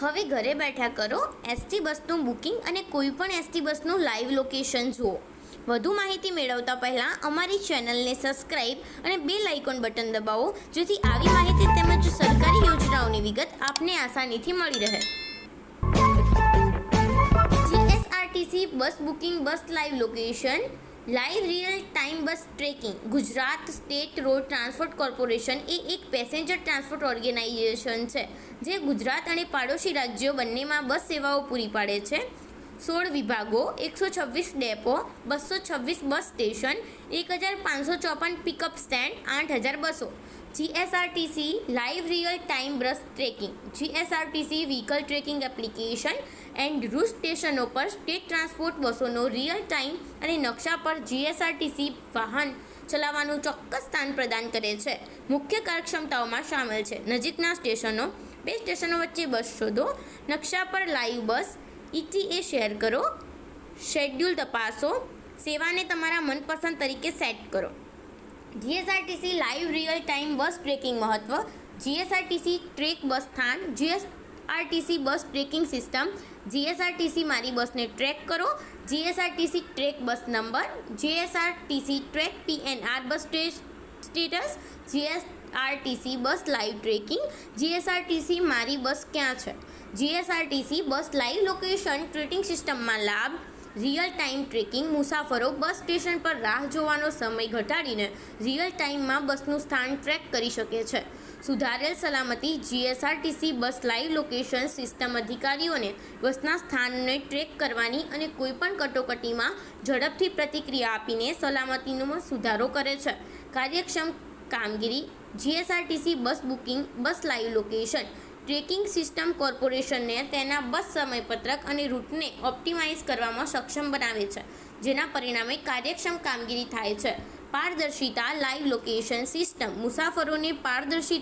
હવે ઘરે બેઠા કરો એસટી બસનું બુકિંગ અને કોઈ પણ એસટી બસનું લાઈવ લોકેશન જુઓ. વધુ માહિતી મેળવતા પહેલાં અમારી ચેનલને સબસ્ક્રાઇબ અને બેલ આઇકોન બટન દબાવો, જેથી આવી માહિતી તેમજ સરકારી યોજનાઓની વિગત આપને આસાનીથી મળી રહે. GSRTC bus booking bus live location live real time bus tracking Gujarat state road transport corporation એ એક પેસેન્જર ટ્રાન્સપોર્ટ ઓર્ગેનાઇઝેશન છે, જે ગુજરાત અને પાડોશી રાજ્યો બંનેમાં બસ સેવાઓ પૂરી પાડે છે. સોળ વિભાગો, એકસો છવ્વીસ ડેપો, બસો છવ્વીસ બસ સ્ટેશન, એક હજાર પાંચસો ચોપન પિકઅપ સ્ટેન્ડ આઠ હજાર બસો. GSRTC live real time bus tracking GSRTC vehicle tracking application and route સ્ટેશનો પર સ્ટેટ ટ્રાન્સપોર્ટ બસોનો રિયલ ટાઈમ અને નકશા પર જીએસઆરટીસી વાહન ચલાવવાનું ચોક્કસ સ્થાન પ્રદાન કરે છે. મુખ્ય કાર્યક્ષમતાઓમાં સામેલ છે. નજીકના સ્ટેશનો, બે સ્ટેશનો વચ્ચે બસ શોધો, નકશા પર લાઈવ બસ ઇટીએ શેર કરો. શેડ્યુલ તપાસો. સેવાને તમારા મનપસંદ તરીકે સેટ કરો. GSRTC live real time bus tracking મહત્વ. જીએસઆરટીસી ટ્રેક બસ સ્થાન. GSRTC bus tracking system GSRTC મારી બસને ટ્રેક કરો. GSRTC track bus number GSRTC track PNR bus status GSRTC bus live tracking GSRTC મારી બસ ક્યાં છે? GSRTC bus live location tracking સિસ્ટમમાં લાભ, રિયલ ટાઈમ ટ્રેકિંગ મુસાફરો બસ સ્ટેશન પર રાહ જોવાનો સમય ઘટાડીને રિયલ ટાઈમમાં બસનું સ્થાન ટ્રેક કરી શકે છે. સુધારેલ સલામતી GSRTC bus live location system અધિકારીઓને બસના સ્થાનને ટ્રેક કરવાની અને કોઈપણ કટોકટીમાં ઝડપથી પ્રતિક્રિયા આપીને સલામતીનો સુધારો કરે છે. કાર્યક્ષમ કામગીરી, GSRTC bus booking, bus live location tracking system કોર્પોરેશનને તેના બસ સમયપત્રક અને રૂટને ઓપ્ટિમાઇઝ કરવામાં સક્ષમ બનાવે છે, જેના પરિણામે કાર્યક્ષમ કામગીરી થાય છે. પારદર્શિતા લાઈવ લોકેશન સિસ્ટમ. મુસાફરોને પારદર્શિતા